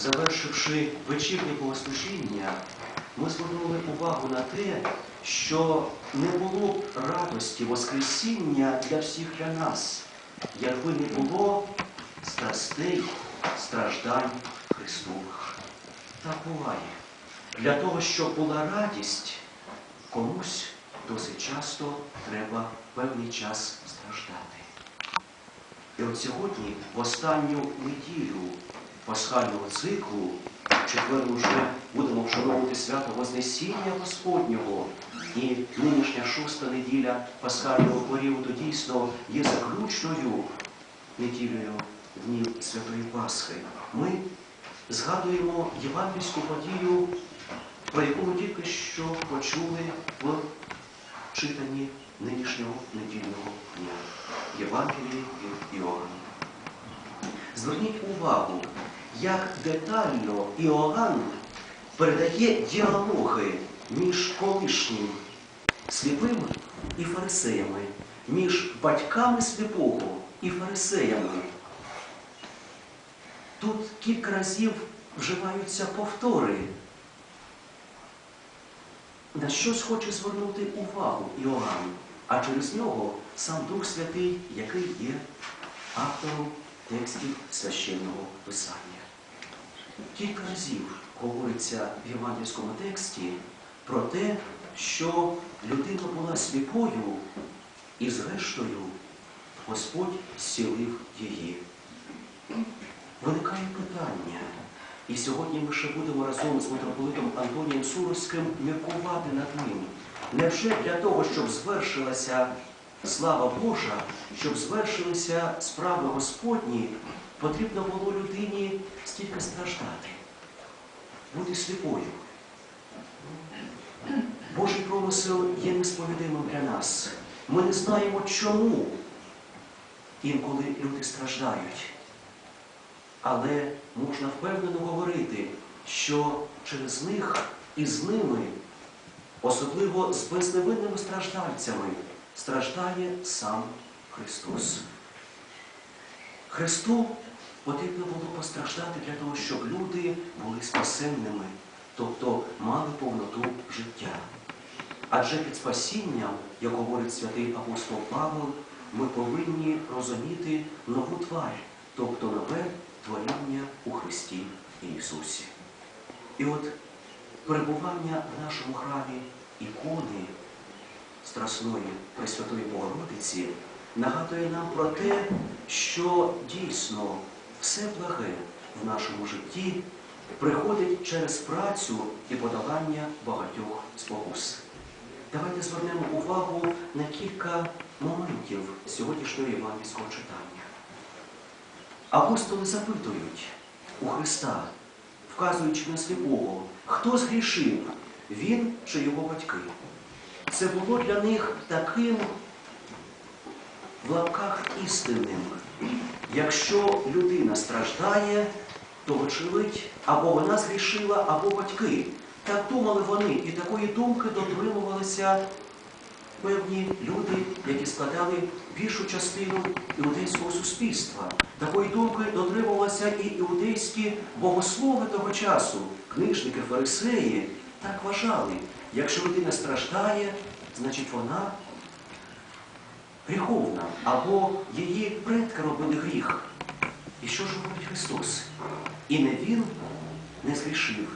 завершивши вечірнє богослужіння, ми звернули увагу на те, що не було б радості Воскресіння для всіх для нас, якби не було страстей, страждань Христових. Так буває. Для того, щоб була радість, комусь досить часто треба певний час страждати. І от сьогодні, в останню неділю пасхального циклу, четвер ми вже будемо вшановувати свято Вознесіння Господнього. І нинішня шоста неділя пасхального періоду дійсно є заключною неділею днів Святої Пасхи. Ми згадуємо євангельську подію, про яку ми тільки що почули в читанні нинішнього недільного дня. Євангелії від Іоанна. Зверніть увагу, як детально Іоанн передає діалоги між колишнім сліпим і фарисеями, між батьками сліпого і фарисеями. Тут кілька разів вживаються повтори. На щось хоче звернути увагу Іоанн, а через нього сам Дух Святий, який є автором текстів священного писання. Кілька разів говориться в євангельському тексті про те, що людина була сліпою, і зрештою Господь зцілив її. Виникає питання, і сьогодні ми ще будемо разом з митрополитом Антонієм Суровським міркувати над ним. Невже для того, щоб звершилася слава Божа, щоб звершилися справи Господні, потрібно було людині стільки страждати, бути сліпою. Божий промисел є несповідимим для нас. Ми не знаємо, чому інколи люди страждають. Але можна впевнено говорити, що через них і з ними, особливо з безневинними страждальцями, страждає сам Христос. Христу потрібно було постраждати для того, щоб люди були спасенними, тобто мали повноту життя. Адже під спасінням, як говорить святий апостол Павел, ми повинні розуміти нову тварь, тобто нове творіння у Христі Ісусі. І от перебування в нашому храмі ікони Страсної Пресвятої Богородиці нагадує нам про те, що дійсно все благе в нашому житті приходить через працю і подолання багатьох спокус. Давайте звернемо увагу на кілька моментів сьогоднішнього євангельського читання. Апостоли запитують у Христа, вказуючи на сліпого, хто згрішив, він чи його батьки. Це було для них таким в лапках істинним. Якщо людина страждає, то, вочевидь, або вона згрішила, або батьки. Так думали вони, і такої думки дотримувалися певні люди, які складали більшу частину іудейського суспільства. Такої думки дотримувалися і іудейські богослови того часу, книжники, фарисеї. Так вважали, якщо людина страждає, значить вона гріховна, або її предки робили гріх. І що ж робить Христос? І не він не згрішив,